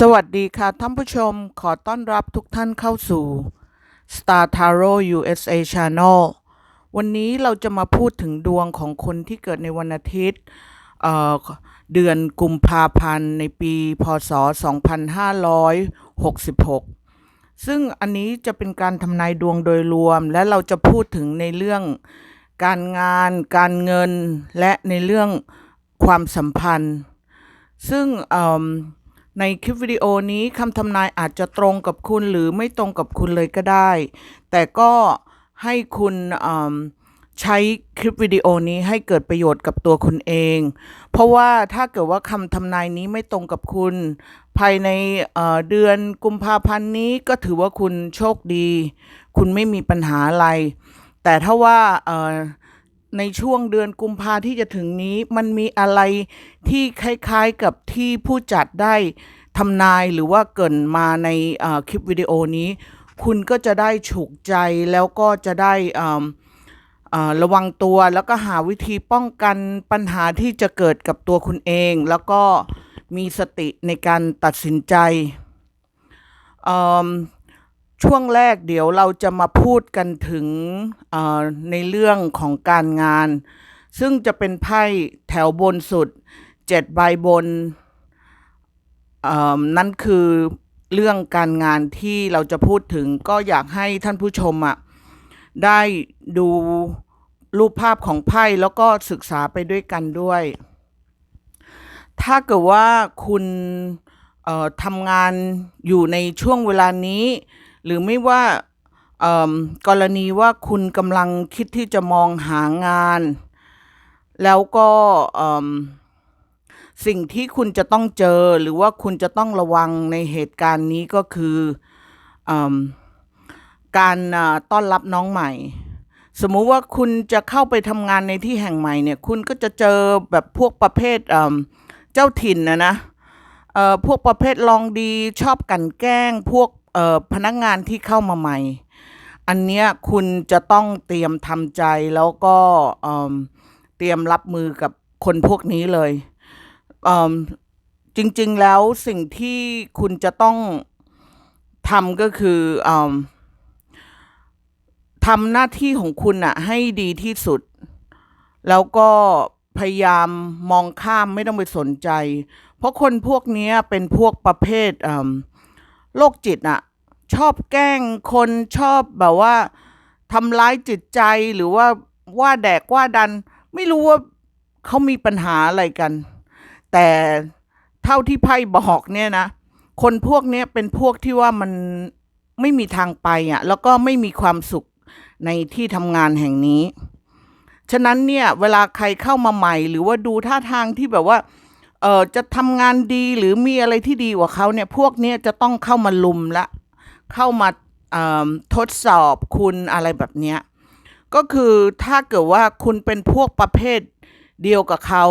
สวัสดีค่ะท่านผู้ชมขอต้อนรับทุกท่านเข้าสู่ Star Tarot USA Channel วันนี้เราจะมาพูดถึงดวงของคนที่เกิดในวันอาทิตย์เเดือนกุมภาพันธ์ในปี พศ 2566 ซึ่งอันนี้จะเป็นการทำนายดวงโดยรวม และเราจะพูดถึงในเรื่องการงาน การเงิน และในเรื่องความสัมพันธ์ ซึ่งเในคลิปวิดีโอนี้คำทำนายอาจจะตรงกับคุณหรือไม่ตรงกับคุณเลยก็ได้ แต่ก็ให้คุณใช้คลิปวิดีโอนี้ให้เกิดประโยชน์กับตัวคุณเอง เพราะว่าถ้าเกิดว่าคำทำนายนี้ไม่ตรงกับคุณ ภายในเเดือนกุมภาพันธ์นี้ก็ถือว่าคุณโชคดี คุณไม่มีปัญหาอะไร แต่ถ้าว่า ในช่วงเดือนกุมภาที่จะถึงนี้มันมีอะไรที่คล้ายๆกับที่ผู้จัดได้ทำนายหรือว่าเกินมาในคลิปวิดีโอนี้ คุณก็จะได้ฉุกใจแล้วก็จะได้ระวังตัวแล้วก็หาวิธีป้องกันปัญหาที่จะเกิดกับตัวคุณเอง แล้วก็มีสติในการตัดสินใจ ช่วงแรกเดี๋ยวเราจะมาพูดกันถึงในเรื่องของการงาน ซึ่งจะเป็นไพ่แถวบนสุดเจ็ดใบบนนั่นคือเรื่องการงานที่เราจะพูดถึงก็อยากให้ท่านผู้ชมอะได้ดูรูปภาพของไพ่แล้วก็ศึกษาไปด้วยกันด้วย ถ้าเกิดว่าคุณทำงานอยู่ในช่วงเวลานี้ หรือไม่ว่ากรณีว่าคุณกำลังคิดที่จะมองหางาน แล้วก็สิ่งที่คุณจะต้องเจอหรือว่าคุณจะต้องระวังในเหตุการณ์นี้ก็คืออการต้อนรับน้องใหม่ สมมุติว่าคุณจะเข้าไปทำงานในที่แห่งใหม่เนี่ย คุณก็จะเจอแบบพวกประเภทเเจ้าถิ่นนะนะพวกประเภทลองดีชอบกันแกล้ง พวก พนักงานที่เข้ามาใหม่ อันเนี้ยคุณจะต้องเตรียมทำใจแล้วก็เอ่เตรียมรับมือกับคนพวกนี้เลยเอิ่มจริง ๆ แล้วสิ่งที่คุณจะต้องทำก็คือเอิ่มทำหน้าที่ของคุณอะให้ดีที่สุด แล้วก็พยายามมองข้ามไม่ต้องไปสนใจ เพราะคนพวกนี้เป็นพวกประเภทเอิ่ม โรคจิตอะชอบแกล้งคนชอบแบบว่าทำร้ายจิตใจหรือว่าว่าแดกว่าดัน ไม่รู้ว่าเขามีปัญหาอะไรกัน แต่เท่าที่ไพ่บอกเนี่ยนะ คนพวกนี้เป็นพวกที่ว่ามันไม่มีทางไปอะ แล้วก็ไม่มีความสุขในที่ทำงานแห่งนี้ ฉะนั้นเนี่ย เวลาใครเข้ามาใหม่ หรือว่าดูท่าทางที่แบบว่า ออจะทำงานดีหรือมีอะไรที่ดีกว่าเขาเนี่ยพวกนี้จะต้องเข้ามาลุมละ เข้ามาทดสอบคุณอะไรแบบเนี้ยก็คือถ้าเกิดว่าคุณเป็นพวกประเภทเดียวกับเขา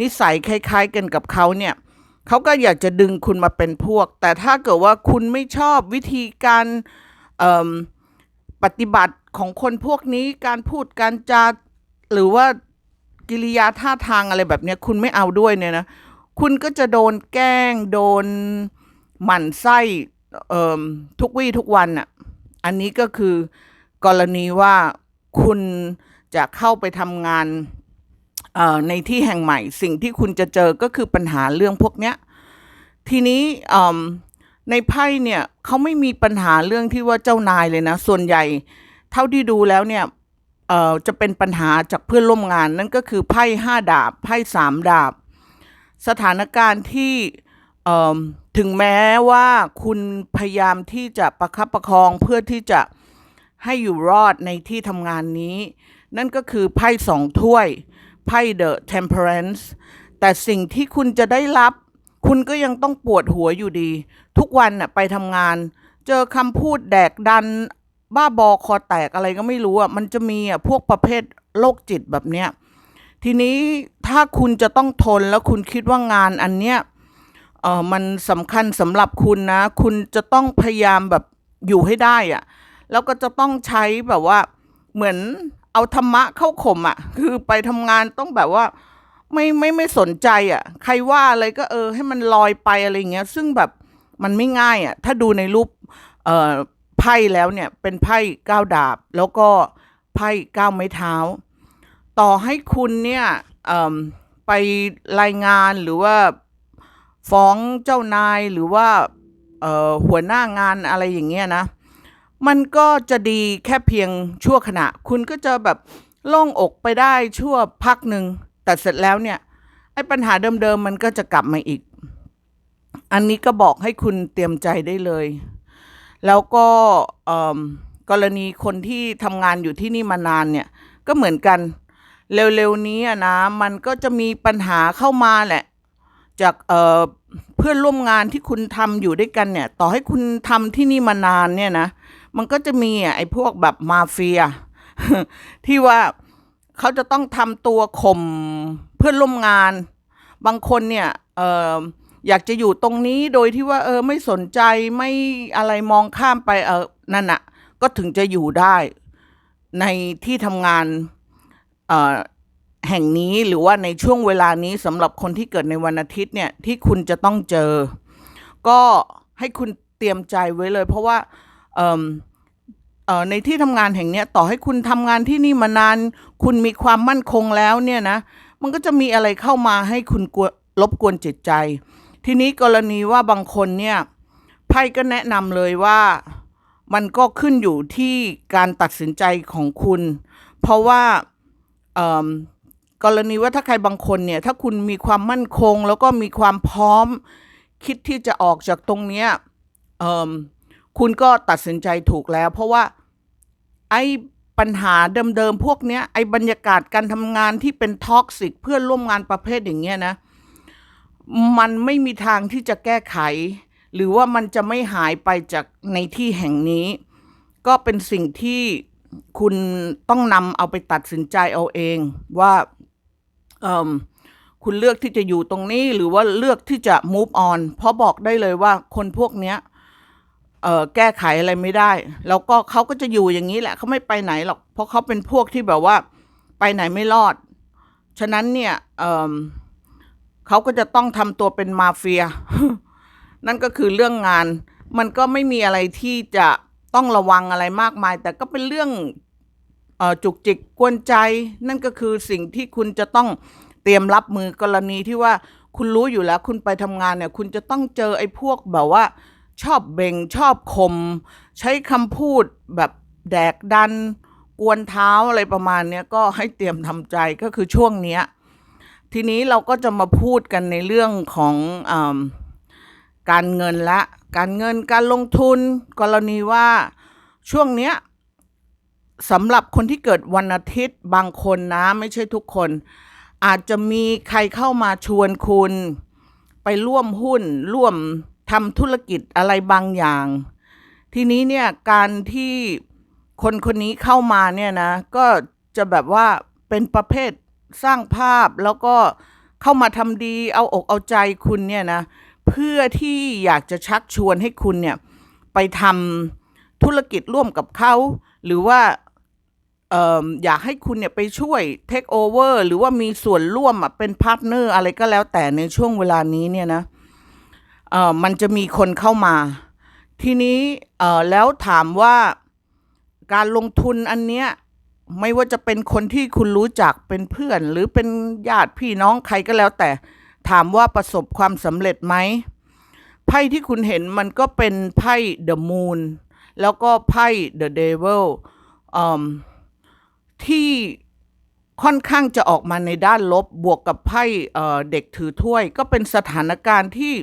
นิสัยคล้ายๆกันกับเขาเนี่ยเขาก็อยากจะดึงคุณมาเป็นพวก แต่ถ้าเกิดว่าคุณไม่ชอบวิธีการปฏิบัติของคนพวกนี้การพูดการจาหรือว่ากิริยาท่าทางอะไรแบบนี้คุณไม่เอาด้วยเนี่ยนะ คุณก็จะโดนแกล้ง โดนหมั่นไส้เอ่มทุกวี่ทุกวันอะ อันนี้ก็คือกรณีว่าคุณจะเข้าไปทำงานเอ่อในที่แห่งใหม่ สิ่งที่คุณจะเจอก็คือปัญหาเรื่องพวกเนี้ย ทีนี้เอิ่มในไพ่เนี่ยเขาไม่มีปัญหาเรื่องที่ว่าเจ้านายเลยนะ ส่วนใหญ่เท่าที่ดูแล้วเนี่ยเอ่อจะเป็นปัญหาจากเพื่อนร่วมงานนั่นก็คือไพ่ห้าดาบไพ่สามดาบ สถานการณ์ที่ถึงแม้ว่าคุณพยายามที่จะประคับประคองเพื่อที่จะให้อยู่รอดในที่ทำงานนี้ นั่นก็คือไพ่สองถ้วยไพ่ The Temperance แต่สิ่งที่คุณจะได้รับ คุณก็ยังต้องปวดหัวอยู่ดี ทุกวันน่ะไปทำงาน เจอคำพูดแดกดัน บ้าบอคอแตกอะไรก็ไม่รู้อะมันจะมีอะพวกประเภทโรคจิตแบบเนี้ย ทีนี้ถ้าคุณจะต้องทนแล้วคุณคิดว่างานอันเนี้ยเออมันสำคัญสำหรับคุณนะ คุณจะต้องพยายามแบบอยู่ให้ได้อะแล้วก็จะต้องใช้แบบว่าเหมือนเอาธรรมะเข้าข่มอะ คือไปทำงานต้องแบบว่าไม่ไม่ไม่สนใจอะ ใครว่าอะไรก็เออ ให้มันลอยไปอะไรเงี้ย ซึ่งแบบมันไม่ง่ายอะ ถ้าดูในรูปเอ่อไพ่แล้วเนี่ยเป็นไพ่ก้าวดาบ แล้วก็ไพ่ก้าวไม้เท้า ต่อให้คุณเนี่ยไปรายงานหรือว่าฟ้องเจ้านายหรือว่าหัวหน้างานอะไรอย่างเงี้ยนะ มันก็จะดีแค่เพียงชั่วขณะ คุณก็จะแบบโล่งอกไปได้ชั่วพักหนึ่งแต่เสร็จแล้วเนี่ยไอ้ปัญหาเดิมๆมันก็จะกลับมาอีก อันนี้ก็บอกให้คุณเตรียมใจได้เลย แล้วก็กรณีคนที่ทำงานอยู่ที่นี่มานานเนี่ยก็เหมือนกัน เร็วๆนี้อะนะ มันก็จะมีปัญหาเข้ามาแหละ จากเเพื่อนร่วมงานที่คุณทำอยู่ด้วยกันเนี่ย ต่อให้คุณทำที่นี่มานานเนี่ยนะ มันก็จะมีอะไอ้พวกแบบมาเฟีย ที่ว่าเขาจะต้องทำตัวข่มเพื่อนร่วมงาน บางคนเนี่ยเอออยากจะอยู่ตรงนี้โดยที่ว่า เออ ไม่สนใจไม่อะไรมองข้ามไปเออนั่นน่ะก็ถึงจะอยู่ได้ในที่ทำงาน แห่งนี้หรือว่าในช่วงเวลานี้สำหรับคนที่เกิดในวันอาทิตย์เนี่ยที่คุณจะต้องเจอ ก็ให้คุณเตรียมใจไว้เลย เพราะว่าในที่ทำงานแห่งนี้ต่อให้คุณทำงานที่นี่มานาน คุณมีความมั่นคงแล้วเนี่ยนะมันก็จะมีอะไรเข้ามาให้คุณกลัวรบกวนจิตใจ ทีนี้กรณีว่าบางคนเนี่ยไพ่ก็แนะนำเลยว่ามันก็ขึ้นอยู่ที่การตัดสินใจของคุณ เพราะว่า กรณีว่าถ้าใครบางคนเนี่ย ถ้าคุณมีความมั่นคง แล้วก็มีความพร้อม คิดที่จะออกจากตรงเนี้ยคุณก็ตัดสินใจถูกแล้ว เพราะว่าไอ้ปัญหาเดิมๆพวกเนี้ยไอ้บรรยากาศการทำงานที่เป็นท็อกซิกเพื่อนร่วมงานประเภทอย่างเงี้ยนะ มันไม่มีทางที่จะแก้ไข หรือว่ามันจะไม่หายไปจากในที่แห่งนี้ ก็เป็นสิ่งที่ คุณต้องนำเอาไปตัดสินใจเอาเองว่าคุณเลือกที่จะอยู่ตรงนี้หรือว่าเลือกที่จะ move on เพราะบอกได้เลยว่าคนพวกเนี้ยแก้ไขอะไรไม่ได้ แล้วก็เขาก็จะอยู่อย่างนี้แหละเขาไม่ไปไหนหรอก เพราะเขาเป็นพวกที่แบบว่าไปไหนไม่รอด ฉะนั้นเนี่ยเเขาก็จะต้องทำตัวเป็นมาเฟีย นั่นก็คือเรื่องงาน มันก็ไม่มีอะไรที่จะ ต้องระวังอะไรมากมาย แต่ก็เป็นเรื่องอจุกจิกกวนใจ นั่นก็คือสิ่งที่คุณจะต้องเตรียมรับมือกรณีที่ว่าคุณรู้อยู่แล้ว คุณไปทำงานเนี่ย คุณจะต้องเจอไอ้พวกแบบว่า ชอบเบ่งชอบคม ใช้คำพูดแบบแดกดัน กวนเท้าอะไรประมาณเนี้ยก็ให้เตรียมทำใจก็คือช่วงเนี้ยทีนี้เราก็จะมาพูดกันในเรื่องของอ การเงินละการเงินการลงทุน กรณีว่าช่วงเนี้ยสำหรับคนที่เกิดวันอาทิตย์บางคนนะไม่ใช่ทุกคน อาจจะมีใครเข้ามาชวนคุณ ไปร่วมหุ้น ร่วมทำธุรกิจอะไรบางอย่าง ทีนี้เนี่ยการที่คนคนนี้เข้ามาเนี่ยนะ ก็จะแบบว่าเป็นประเภทสร้างภาพแล้วก็เข้ามาทำดีเอาอกเอาใจคุณเนี่ยนะเเพื่อที่อยากจะชักชวนให้คุณเนี่ยไปทำธุรกิจร่วมกับเขา หรือว่าอออยากให้คุณเนี่ยไปช่วยเทคโอเวอร์หรือว่ามีส่วนร่วมเป็นพาร์ทเนอร์อะไรก็แล้วแต่ในช่วงเวลานี้เนี่ยนะเออมันจะมีคนเข้ามา ทีนี้เออแล้วถามว่าการลงทุนอันเนี้ยไม่ว่าจะเป็นคนที่คุณรู้จักเป็นเพื่อน หรือเป็นญาติพี่น้องใครก็แล้วแต่ ถามว่าประสบความสำเร็จไหมไพ่ที่คุณเห็นมันก็เป็นไพ่ The Moon แล้วก็ไพ่ The Devil ที่ค่อนข้างจะออกมาในด้านลบบวกกับไพ่เด็กถือถ้วย ก็เป็นสถานการณ์ที่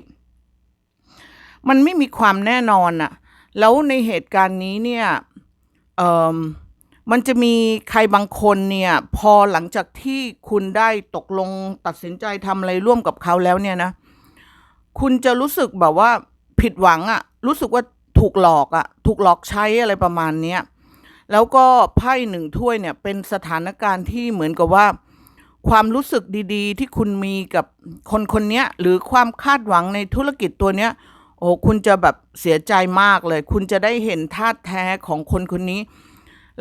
มันไม่มีความแน่นอนอะแล้วในเหตุการณ์นี้เนี่ยเมันจะมีใครบางคนเนี่ยพอหลังจากที่คุณได้ตกลงตัดสินใจทำอะไรร่วมกับเขาแล้วเนี่ยนะ คุณจะรู้สึกแบบว่าผิดหวังอะรู้สึกว่าถูกหลอกอะถูกหลอกใช้อะไรประมาณเนี้ยแล้วก็ไพ่หนึ่งถ้วยเนี่ยเป็นสถานการณ์ที่เหมือนกับว่า ความรู้สึกดีๆ ที่คุณมีกับคนคนเนี้ยหรือความคาดหวังในธุรกิจตัวเนี้ยโอ้คุณจะแบบเสียใจมากเลย คุณจะได้เห็นท่าแท้ของคนคนนี้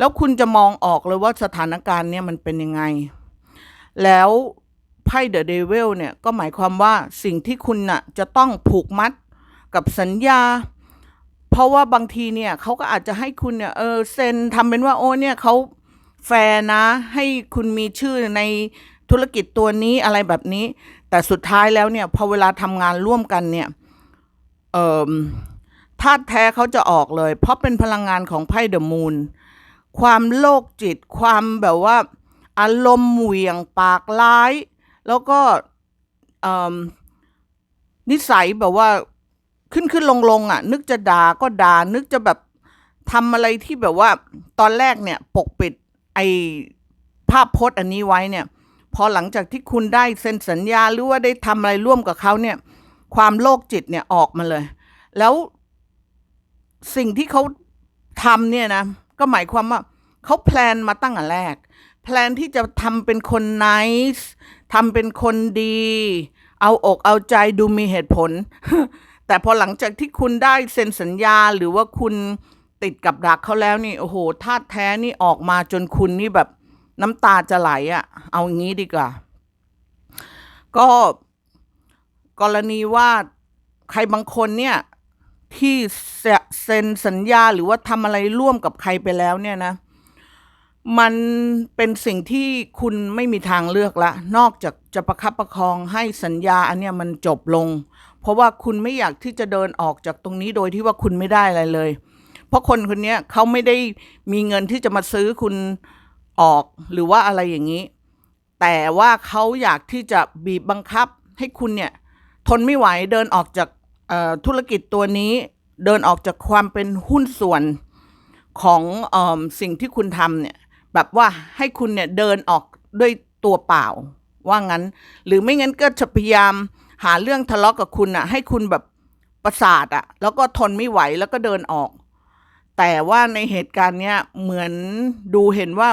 แล้วคุณจะมองออกเลยว่าสถานการณ์เนี่ยมันเป็นยังไง แล้วไพ่เดอะเดวิลเนี่ยก็หมายความว่าสิ่งที่คุณน่ะจะต้องผูกมัดกับสัญญา เพราะว่าบางทีเนี่ยเขาก็อาจจะให้คุณเนี่ยเออเซ็นทำเป็นว่าโอ้เนี่ยเขาแฟร์นะ ให้คุณมีชื่อในธุรกิจตัวนี้อะไรแบบนี้ แต่สุดท้ายแล้วเนี่ยพอเวลาทำงานร่วมกันเนี่ยเอ่อธาตุแท้เขาจะออกเลย เพราะเป็นพลังงานของไพ่เดอะมูน ความโลกจิต ความแบบว่า อารมณ์เหวี่ยงปากร้าย แล้วก็นิสัยแบบว่าขึ้นขึ้นลงลงอะ นึกจะด่าก็ด่านึกจะแบบทำอะไรที่แบบว่า ตอนแรกเนี่ยปกปิดไอภาพพจน์อันนี้ไว้เนี่ย พอหลังจากที่คุณได้เซ็นสัญญาหรือว่าได้ทำอะไรร่วมกับเขาเนี่ย ความโลกจิตเนี่ยออกมาเลย แล้วสิ่งที่เขาทำเนี่ยนะ ก็หมายความว่าเขาแพลนมาตั้งแต่แรก แพลนที่จะทำเป็นคน nice ทำเป็นคนดี เอาอกเอาใจดูมีเหตุผล แต่พอหลังจากที่คุณได้เซ็นสัญญาหรือว่าคุณติดกับดักเขาแล้วนี่โอ้โหธาตุแท้นี่ออกมาจนคุณนี่แบบน้ำตาจะไหลอะ่ะ เอางี้ดีกว่า ก็กรณีว่าใครบางคนเนี่ย ที่เซ็นสัญญาหรือว่าทำอะไรร่วมกับใครไปแล้วเนี่ยนะ มันเป็นสิ่งที่คุณไม่มีทางเลือกละ นอกจากจะประคับประคองให้สัญญาอันเนี้ยมันจบลง เพราะว่าคุณไม่อยากที่จะเดินออกจากตรงนี้โดยที่ว่าคุณไม่ได้อะไรเลย เพราะคนคนนี้เขาไม่ได้มีเงินที่จะมาซื้อคุณออกหรือว่าอะไรอย่างนี้ แต่ว่าเขาอยากที่จะบีบบังคับให้คุณเนี่ยทนไม่ไหวเดินออกจาก ธุรกิจตัวนี้เดินออกจากความเป็นหุ้นส่วนของอสิ่งที่คุณทำเนี่ยแบบว่าให้คุณเนี่ยเดินออกด้วยตัวเปล่า ว่างั้น หรือไม่งั้นก็จะพยายามหาเรื่องทะเลาะกับคุณอะให้คุณแบบประสาทอะแล้วก็ทนไม่ไหวแล้วก็เดินออก แต่ว่าในเหตุการณ์เนี้ยเหมือนดูเห็นว่า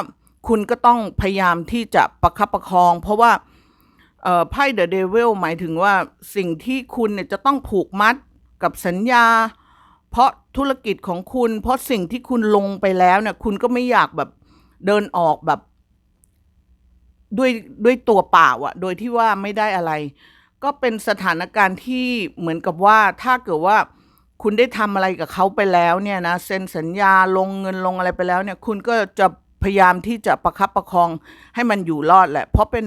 คุณก็ต้องพยายามที่จะประคับประคอง เพราะว่า ไพ่เดอะเดวิลหมายถึงว่าสิ่งที่คุณเนี่ยจะต้องผูกมัดกับสัญญา เพราะธุรกิจของคุณ เพราะสิ่งที่คุณลงไปแล้วเนี่ยคุณก็ไม่อยากแบบเดินออกแบบ ด้วยด้วยตัวเปล่าอะโดยที่ว่าไม่ได้อะไร ก็เป็นสถานการณ์ที่เหมือนกับว่าถ้าเกิดว่าคุณได้ทำอะไรกับเขาไปแล้วเนี่ยนะเซ็นสัญญาลงเงินลงอะไรไปแล้วเนี่ย คุณก็จะพยายามที่จะประคับประคองให้มันอยู่รอดแหละ เพราะเป็น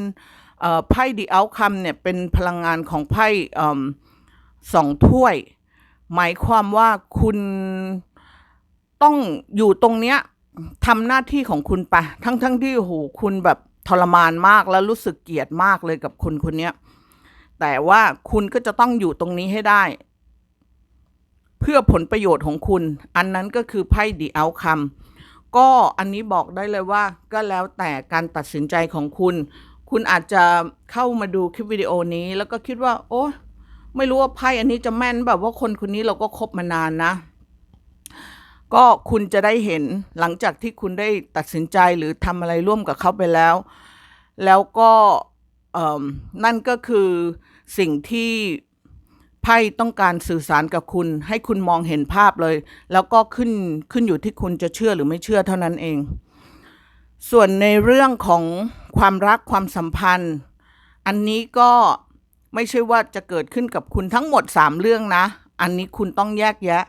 ไพ่ดีเอาคัมเนี่ยเป็นพลังงานของไพ่สองถ้วย หมายความว่าคุณต้องอยู่ตรงเนี้ยทำหน้าที่ของคุณไป ทั้งทั้งที่โหคุณแบบทรมานมากแล้วรู้สึกเกลียดมากเลยกับคนคนนี้แต่ว่าคุณก็จะต้องอยู่ตรงนี้ให้ได้ เพื่อผลประโยชน์ของคุณ อันนั้นก็คือไพ่ดีเอาคัมก็อันนี้บอกได้เลยว่า ก็แล้วแต่การตัดสินใจของคุณ คุณอาจจะเข้ามาดูคลิปวิดีโอนี้ แล้วก็คิดว่า โอ้ไม่รู้ว่าไพ่อันนี้จะแม่นแบบว่าคนคนนี้เราก็คบมานานนะ ก็คุณจะได้เห็นหลังจากที่คุณได้ตัดสินใจหรือทำอะไรร่วมกับเขาไปแล้ว แล้วก็นั่นก็คือสิ่งที่ไพ่ต้องการสื่อสารกับคุณ ให้คุณมองเห็นภาพเลย แล้วก็ขึ้นขึ้นอยู่ที่คุณจะเชื่อหรือไม่เชื่อเท่านั้นเอง ส่วนในเรื่องของความรักความสัมพันธ์ อันนี้ก็ไม่ใช่ว่าจะเกิดขึ้นกับคุณทั้งหมดสามเรื่องนะ อันนี้คุณต้องแยกแยะ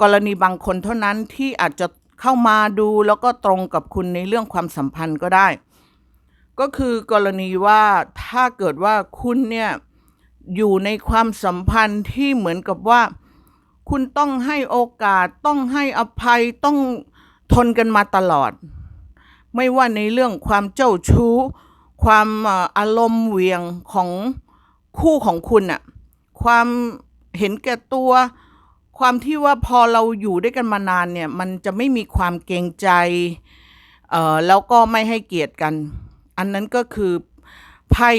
กรณีบางคนเท่านั้นที่อาจจะเข้ามาดูแล้วก็ตรงกับคุณในเรื่องความสัมพันธ์ก็ได้ ก็คือกรณีว่าถ้าเกิดว่าคุณเนี่ยอยู่ในความสัมพันธ์ที่เหมือนกับว่า คุณต้องให้โอกาสต้องให้อภัยต้องทนกันมาตลอด ไม่ว่าในเรื่องความเจ้าชู้ ความอารมณ์เหวียงของคู่ของคุณอะความเห็นแก่ตัว ความที่ว่าพอเราอยู่ด้วยกันมานานเนี่ย มันจะไม่มีความเกรงใจเอ่อแล้วก็ไม่ให้เกียรติกัน อันนั้นก็คือไพ่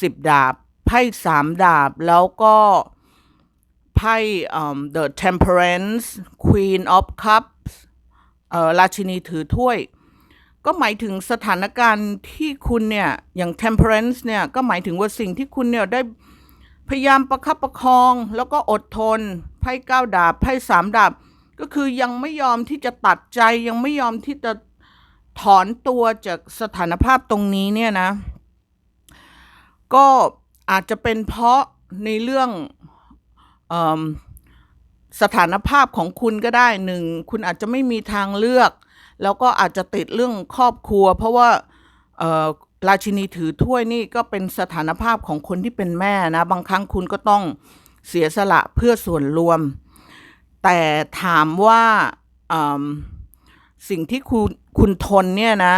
สิบดาบ ไพ่สามดาบ แล้วก็ไพ่เอ่อ The Temperance Queen of Cups ราชินีถือถ้วย ก็หมายถึงสถานการณ์ที่คุณเนี่ยอย่าง temperance เนี่ยก็หมายถึงว่าสิ่งที่คุณเนี่ยได้พยายามประคับประคอง แล้วก็อดทนไพ่เก้าดาบไพ่สามดาบ ก็คือยังไม่ยอมที่จะตัดใจยังไม่ยอมที่จะถอนตัวจากสถานภาพตรงนี้เนี่ยนะ ก็อาจจะเป็นเพราะในเรื่องอ สถานภาพของคุณก็ได้หนึ่งคุณอาจจะไม่มีทางเลือก แล้วก็อาจจะติดเรื่องครอบครัว เพราะว่าราชินีถือถ้วยนี่ก็เป็นสถานภาพของคนที่เป็นแม่นะ บางครั้งคุณก็ต้องเสียสละเพื่อส่วนรวม แต่ถามว่าสิ่งที่คุณคุณทนเนี่ยนะ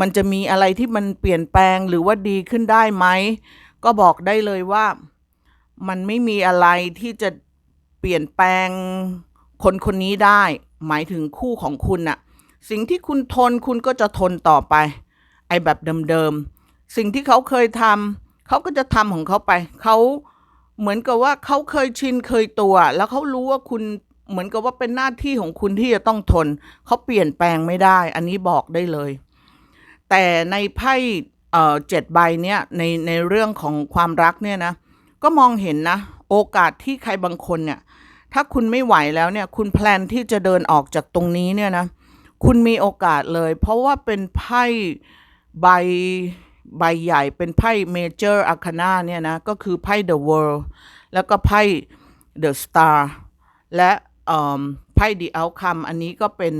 มันจะมีอะไรที่มันเปลี่ยนแปลงหรือว่าดีขึ้นได้ไหม ก็บอกได้เลยว่ามันไม่มีอะไรที่จะ ปลี่ยนแปลงคนคนนี้ได้ หมายถึงคู่ของคุณน่ะ สิ่งที่คุณทนคุณก็จะทนต่อไป ไอ้แบบเดิมๆ สิ่งที่เขาเคยทำเขาก็จะทำของเขาไป เขาเหมือนกับว่าเขาเคยชินเคยตัว แล้วเขารู้ว่าคุณเหมือนกับว่าเป็นหน้าที่ของคุณที่จะต้องทน เขาเปลี่ยนแปลงไม่ได้ อันนี้บอกได้เลย แต่ในไพ่เอ่อเจ็ดใบเนี้ยในในเรื่องของความรักเนี่ยนะ ก็มองเห็นนะ โอกาสที่ใครบางคนเนี่ย ถ้าคุณไม่ไหวแล้วเนี่ย คุณแพลนที่จะเดินออกจากตรงนี้เนี่ยนะ คุณมีโอกาสเลย เพราะว่าเป็นไพ่ใบใบใหญ่เป็นไพ่ Major Arcana เนี่ยนะ ก็คือไพ่ The World แล้วก็ไพ่ The Star และไพ่ The Outcome อันนี้ก็เป็น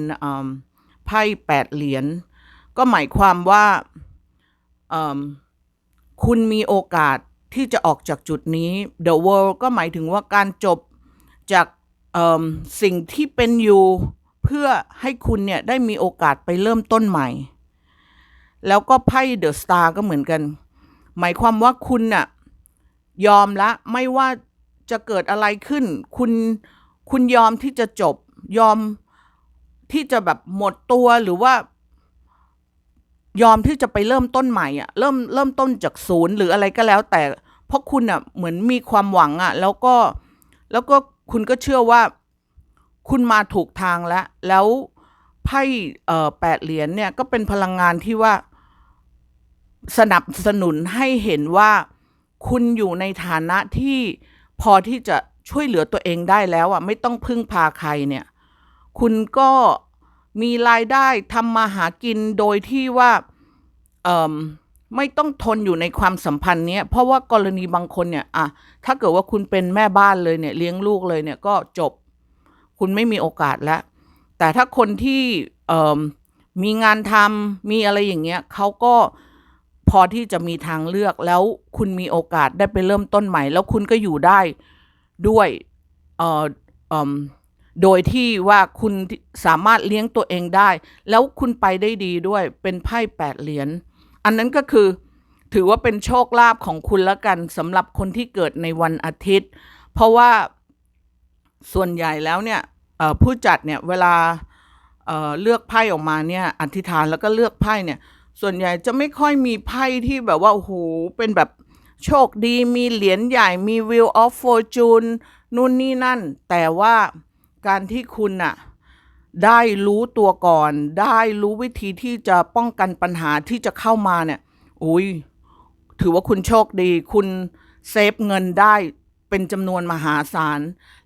ไพ่แปดเหรียญ ก็หมายความว่าคุณมีโอกาสที่จะออกจากจุดนี้ The World ก็หมายถึงว่าการจบ จากสิ่งที่เป็นอยู่เพื่อให้คุณเนี่ยได้มีโอกาสไปเริ่มต้นใหม่ แล้วก็ไพ่เดอะสตาร์ก็เหมือนกัน หมายความว่าคุณน่ะยอมละไม่ว่าจะเกิดอะไรขึ้น คุณคุณยอมที่จะจบ ยอมที่จะแบบหมดตัวหรือว่า ยอมที่จะไปเริ่มต้นใหม่อะเริ่มเริ่มต้นจากศูนย์หรืออะไรก็แล้ว แต่เพราะคุณอะเหมือนมีความหวังอะ แล้วก็แล้วก็ คุณก็เชื่อว่าคุณมาถูกทางแล้ว แล้วไพ่แปดเหรียญเนี่ยก็เป็นพลังงานที่ว่าสนับสนุนให้เห็นว่าคุณอยู่ในฐานะที่พอที่จะช่วยเหลือตัวเองได้แล้วอะไม่ต้องพึ่งพาใครเนี่ย คุณก็มีรายได้ทำมาหากินโดยที่ว่าเอ่ม ไม่ต้องทนอยู่ในความสัมพันธ์เนี้ยเพราะว่ากรณีบางคนเนี่ยอะถ้าเกิดว่าคุณเป็นแม่บ้านเลยเนี่ยเลี้ยงลูกเลยเนี่ยก็จบ คุณไม่มีโอกาสแล้ว แต่ถ้าคนที่เอ่มมีงานทำมีอะไรอย่างเงี้ยเขาก็พอที่จะมีทางเลือกแล้วคุณมีโอกาสได้ไปเริ่มต้นใหม่ แล้วคุณก็อยู่ได้ด้วยเอ่อเอ่มโดยที่ว่าคุณสามารถเลี้ยงตัวเองได้ แล้วคุณไปได้ดีด้วยเป็นไพ่แปดเหรียญ อันนั้นก็คือถือว่าเป็นโชคลาภของคุณละกันสำหรับคนที่เกิดในวันอาทิตย์ เพราะว่าส่วนใหญ่แล้วเนี่ยผู้จัดเนี่ยเวลาเเลือกไพ่ออกมาเนี่ยอธิษฐานแล้วก็เลือกไพ่เนี่ยส่วนใหญ่จะไม่ค่อยมีไพ่ที่แบบว่าโอ้โหเป็นแบบโชคดีมีเหรียญใหญ่มี Wheel of Fortune นู่นนี่นั่น แต่ว่าการที่คุณน่ะ ได้รู้ตัวก่อน ได้รู้วิธีที่จะป้องกันปัญหาที่จะเข้ามาเนี่ยอุ้ยถือว่าคุณโชคดี คุณเซฟเงินได้เป็นจำนวนมหาศาล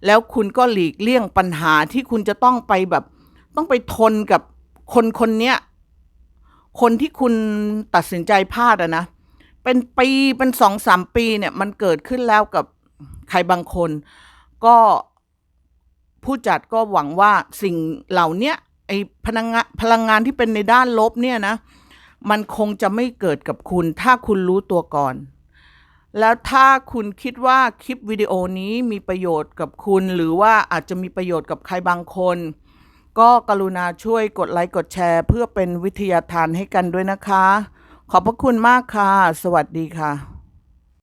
แล้วคุณก็หลีกเลี่ยงปัญหาที่คุณจะต้องไปแบบ ต้องไปทนกับคนคนเนี้ยคนที่คุณตัดสินใจพลาดอะนะ เป็นปีเป็นสองสามปีเนี่ย มันเกิดขึ้นแล้วกับใครบางคน ก็ ผู้จัดก็หวังว่าสิ่งเหล่านี้ไอ้พลังงานพลังงานที่เป็นในด้านลบเนี่ยนะ มันคงจะไม่เกิดกับคุณ ถ้าคุณรู้ตัวก่อน แล้วถ้าคุณคิดว่าคลิปวิดีโอนี้มีประโยชน์กับคุณ หรือว่าอาจจะมีประโยชน์กับใครบางคน ก็กรุณาช่วยกดไลค์กดแชร์ เพื่อเป็นวิทยาทานให้กันด้วยนะคะ ขอบพระคุณมากค่ะ สวัสดีค่ะ